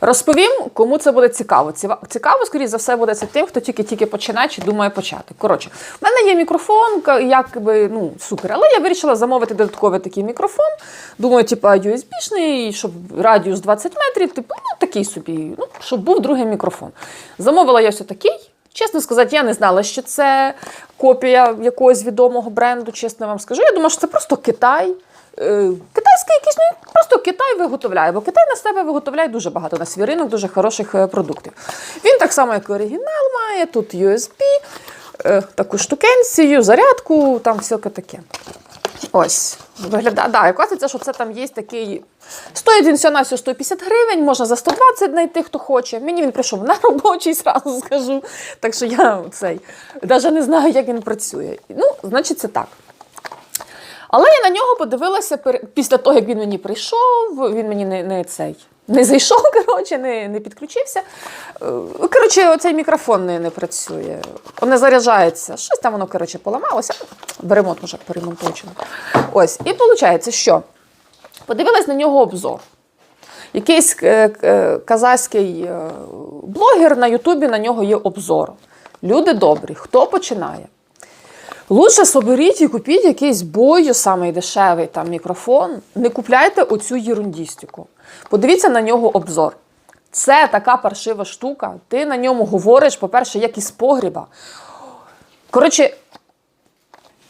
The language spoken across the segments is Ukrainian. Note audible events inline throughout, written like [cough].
Розповім, кому це буде цікаво. Цікаво, скоріше за все, буде це тим, хто тільки-тільки починає чи думає почати. Коротше, в мене є мікрофон, якби ну супер. Але я вирішила замовити додатковий такий мікрофон. Думаю, типу, USB-шний, щоб радіус 20 метрів, типу, ну такий собі, ну, щоб був другий мікрофон. Замовила я все такий. Чесно сказати, я не знала, що це копія якогось відомого бренду, чесно вам скажу. Я думала, що це просто Китай. Е, Китайський якийсь, ну просто Китай виготовляє, бо Китай на себе виготовляє дуже багато на свій ринок, дуже хороших е, продуктів. Він так само, як і оригінал, має тут USB, е, таку штукенцію, зарядку, там всяке таке. Ось, виглядає. Да, і що це там є такий. Стоїть він всього на всього 150 гривень, можна за 120 знайти, хто хоче. Мені він прийшов на робочий, зразу скажу. Так що я цей навіть не знаю, як він працює. Ну, значить, це так. Але я на нього подивилася після того, як він мені прийшов, він мені не, не цей. Не зайшов, [laughs] коротше, не, не підключився. Е, Коротше, оцей мікрофон не, не працює. Не заряджається. Щось там воно, коротше, поламалося. Беремо, може, поремонтуємо. Ось. І виходить, що подивилась на нього обзор. Якийсь е, е, казахський блогер на Ютубі на нього є обзор. Люди добрі, хто починає? Лучше соберіть і купіть якийсь бою, самий дешевий там мікрофон. Не купляйте оцю єрундістику. Подивіться на нього обзор. Це така паршива штука. Ти на ньому говориш, по-перше, як із погріба. Коротше,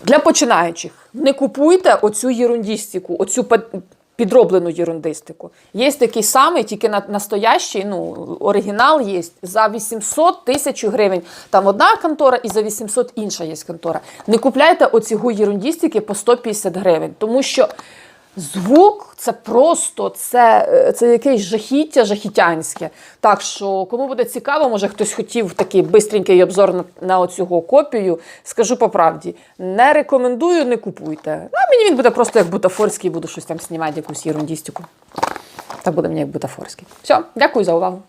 для починаючих не купуйте оцю єрундістику, оцю підроблену єрундистику. Є такий самий, тільки на, настоящий, ну, оригінал є за 800 тисяч гривень. Там одна контора і за 800 інша є контора. Не купляйте оцігу єрундістики по 150 гривень, тому що звук це просто це, е, це якесь жахіття жахітянське. Так що, кому буде цікаво, може хтось хотів такий бистренький обзор на, на оцю копію. Скажу по правді, не рекомендую, не купуйте. А мені він буде просто як бутафорський, буду щось там знімати, якусь ерундістику. Так буде мені як бутафорський. Все, дякую за увагу.